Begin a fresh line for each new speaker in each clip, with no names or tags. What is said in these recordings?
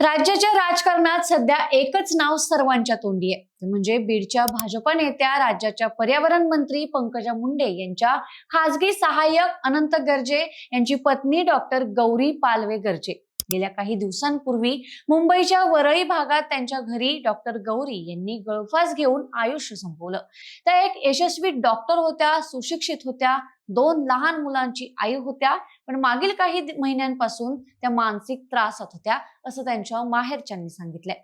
राज्याच्या राजकारणात सध्या एकच नाव सर्वांच्या तोंडी आहे. ते म्हणजे बीडच्या भाजपा नेत्या राज्याच्या पर्यावरण मंत्री पंकजा मुंडे यांच्या खासगी सहाय्यक अनंत गर्जे यांची पत्नी डॉक्टर गौरी पालवे गर्जे. गेल्या काही दिवसांपूर्वी मुंबईच्या वरळी भागात त्यांच्या घरी डॉक्टर गौरी यांनी गळफास घेऊन आयुष्य संपवलं. त्या एक यशस्वी डॉक्टर होत्या सुशिक्षित होत्या दोन लहान मुलांची आई होत्या पण मागील काही महिन्यांपासून त्या मानसिक त्रासात होत्या असं त्यांच्या माहेरच्यांनी सांगितलंय.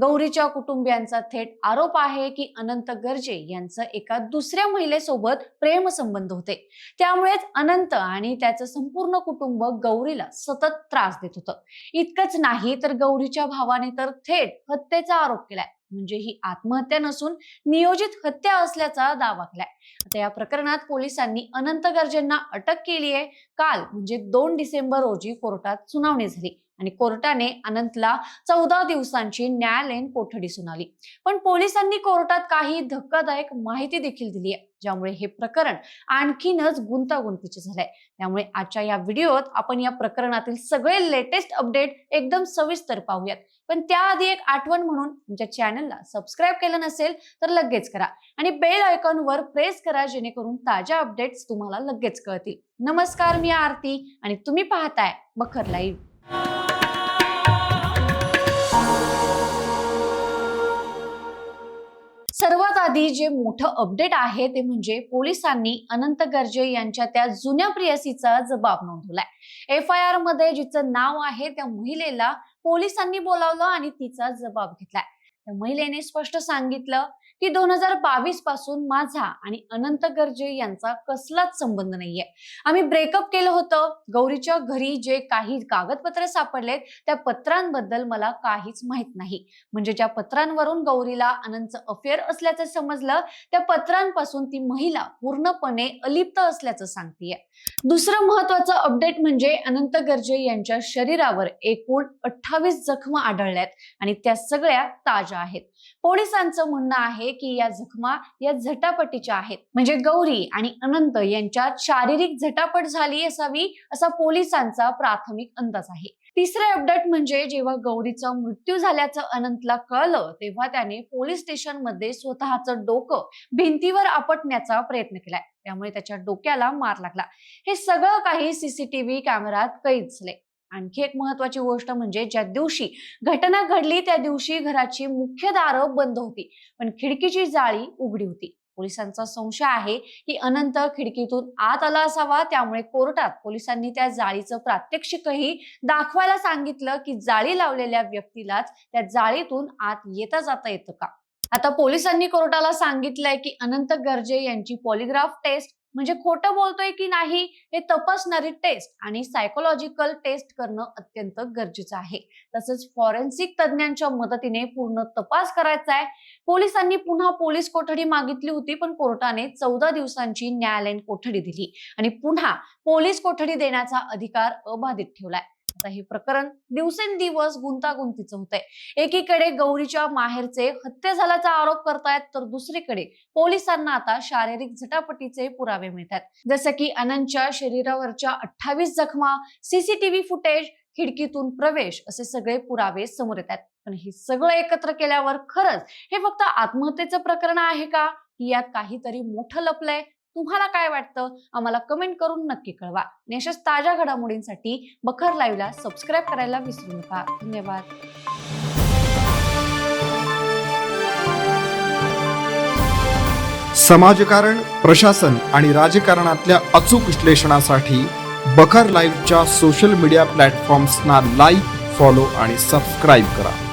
गौरीच्या कुटुंबियांचा थेट आरोप आहे की अनंत गर्जे यांचं एका दुसऱ्या महिलेसोबत प्रेम संबंध होते. त्यामुळेच अनंत आणि त्याचं संपूर्ण कुटुंब गौरीला सतत त्रास देत होतं. इतकंच नाही तर गौरीच्या भावाने तर थेट हत्येचा आरोप केलाय. म्हणजे ही आत्महत्या नसून नियोजित हत्या असल्याचा दावा केलाय. आता या प्रकरणात पोलिसांनी अनंत गर्जेंना अटक केली आहे काल म्हणजे दोन डिसेंबर रोजी कोर्टात सुनावणी झाली. आणि कोर्टाने अनंतला चौदा दिवसांची न्यायालयीन कोठडी सुनावली. पण पोलिसांनी कोर्टात काही धक्कादायक माहिती देखील दिली आहे ज्यामुळे हे प्रकरण आणखीनच गुंतागुंतीचे झालंय. त्यामुळे आजच्या या व्हिडिओत आपण या प्रकरणातील सगळे लेटेस्ट अपडेट एकदम सविस्तर पाहूयात. पण त्याआधी एक आठवण म्हणून तुमच्या चॅनलला सबस्क्राईब केलं नसेल तर लगेच करा आणि बेल आयकॉनवर प्रेस करा जेणेकरून ताज्या अपडेट्स तुम्हाला लगेच कळतील. नमस्कार मी आरती आणि तुम्ही पाहताय बखर लाईव्ह. आधी जे मोठं अपडेट आहे ते म्हणजे पोलिसांनी अनंत गर्जे यांच्या त्या जुन्या प्रियसीचा जबाब नोंदवलाय. एफ आय आरमध्ये जिचं नाव आहे त्या महिलेला पोलिसांनी बोलावलं आणि तिचा जबाब घेतलाय. त्या महिलेने स्पष्ट सांगितलं की दोन हजार बावीसपासून माझा आणि अनंत गर्जे यांचा कसलाच संबंध नाहीये. आम्ही ब्रेकअप केलं होतं. गौरीच्या घरी जे काही कागदपत्र सापडलेत त्या पत्रांबद्दल मला काहीच माहीत नाही. म्हणजे ज्या पत्रांवरून गौरीला अनंतचं अफेअर असल्याचं समजलं त्या पत्रांपासून ती महिला पूर्णपणे अलिप्त असल्याचं सांगतेय. दुसरं महत्वाचं अपडेट म्हणजे अनंत गर्जे यांच्या शरीरावर एकूण अठ्ठावीस जखमा आढळल्यात आणि त्या सगळ्या ताज्या आहेत. पोलिसांचं म्हणणं आहे की या जखमा या झटापटीच्या आहेत. म्हणजे गौरी आणि अनंत यांच्यात शारीरिक झटापट झाली असावी असा पोलिसांचा प्राथमिक अंदाज आहे. तिसरे अपडेट म्हणजे जेव्हा गौरीचा मृत्यू झाल्याचं अनंतला कळलं तेव्हा त्याने पोलीस स्टेशनमध्ये स्वतःचं डोकं भिंतीवर आपटण्याचा प्रयत्न केलाय त्यामुळे त्याच्या डोक्याला मार लागला. हे सगळं काही सीसीटीव्ही कॅमेरात कैद झाले. आणखी एक महत्वाची गोष्ट म्हणजे ज्या दिवशी घटना घडली त्या दिवशी घराची मुख्य दारं बंद होती. पण खिडकीची जाळी उघडी होती. पोलिसांचा संशय आहे की अनंत खिडकीतून आत आला असावा त्यामुळे कोर्टात पोलिसांनी त्या जाळीचं प्रात्यक्षिकही दाखवायला सांगितलं की जाळी लावलेल्या व्यक्तीलाच त्या जाळीतून आत येता जाता येतं का? आता पोलिसांनी कोर्टाला सांगितलंय की अनंत गर्जे यांची पॉलिग्राफ टेस्ट म्हणजे खोटं बोलतोय की नाही हे तपासणारी टेस्ट आणि सायकोलॉजिकल टेस्ट करणं अत्यंत गरजेचं आहे. तसंच फॉरेन्सिक तज्ज्ञांच्या मदतीने पूर्ण तपास करायचा आहे. पोलिसांनी पुन्हा पोलीस कोठडी मागितली होती पण कोर्टाने चौदा दिवसांची न्यायालयीन कोठडी दिली आणि पुन्हा पोलीस कोठडी देण्याचा अधिकार अबाधित ठेवलाय. आता हे प्रकरण दिवसेंदिवस गुंतागुंतीचं होत आहे एकीकडे गौरीच्या माहेरचे हत्या झाल्याचा आरोप करतायत तर दुसरीकडे पोलिसांना आता शारीरिक झटापटीचे पुरावे मिळतात जसं की अनंतच्या शरीरावरच्या अठ्ठावीस जखमा सीसीटीव्ही फुटेज खिडकीतून प्रवेश असे सगळे पुरावे समोर येतात पण हे सगळं एकत्र केल्यावर खरंच हे फक्त आत्महत्येचं प्रकरण आहे का? यात काहीतरी मोठं लपलंय. तुम्हाला काय वाटतं? आम्हाला कमेंट करून नक्की कळवा. आणि अशाच ताज्या घडामोडींसाठी बखर लाईव्हला सबस्क्राईब करायला विसरू नका. धन्यवाद.
समाजकारण प्रशासन आणि राजकारणातल्या अचूक विश्लेषणासाठी बखर लाईव्हच्या सोशल मीडिया प्लॅटफॉर्म्सना लाईक फॉलो आणि सबस्क्राईब करा.